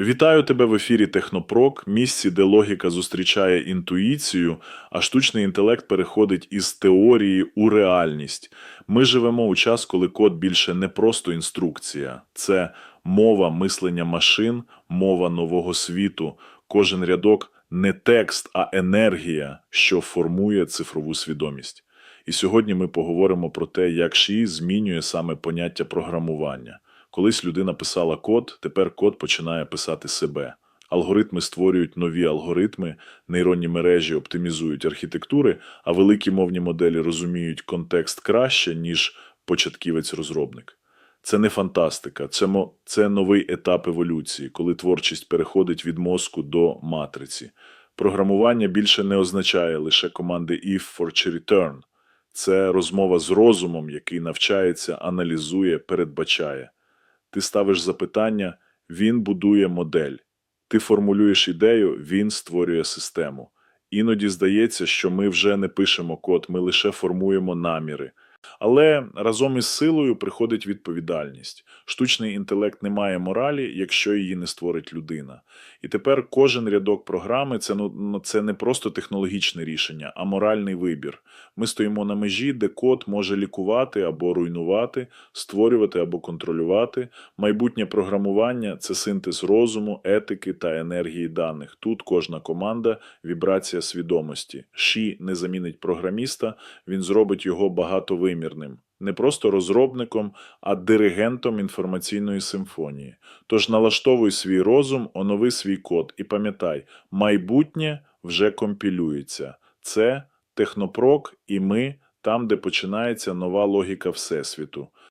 Вітаю тебе в ефірі Технопрок, місці, де логіка зустрічає інтуїцію, а штучний інтелект переходить із теорії у реальність. Ми живемо у час, коли код більше не просто інструкція, це мова мислення машин, мова нового світу. Кожен рядок не текст, а енергія, що формує цифрову свідомість. І сьогодні ми поговоримо про те, як ШІ змінює саме поняття програмування. Колись людина писала код, тепер код починає писати себе. Алгоритми створюють нові алгоритми, нейронні мережі оптимізують архітектури, а великі мовні моделі розуміють контекст краще, ніж початківець-розробник. Це не фантастика, це, це новий етап еволюції, коли творчість переходить від мозку до матриці. Програмування більше не означає лише команди if for чи return. Це розмова з розумом, який навчається, аналізує, передбачає. Ти ставиш запитання, він будує модель. Ти формулюєш ідею, він створює систему. Іноді здається, що ми вже не пишемо код, ми лише формуємо наміри. Але разом із силою приходить відповідальність. Штучний інтелект не має моралі, якщо її не створить людина. І тепер кожен рядок програми це, ну, ну, це не просто технологічне рішення, а моральний вибір. Ми стоїмо на межі, де код може лікувати або руйнувати, створювати або контролювати. Майбутнє програмування це синтез розуму, етики та енергії даних. Тут кожна команда вібрація свідомості. Ші не замінить програміста, він зробить його багатовимірним. Не просто розробником, а диригентом інформаційної симфонії. Тож налаштовуй свій розум, онови свій код і пам'ятай, майбутнє вже компілюється. Це технопрок і ми там, де починається нова логіка Всесвіту.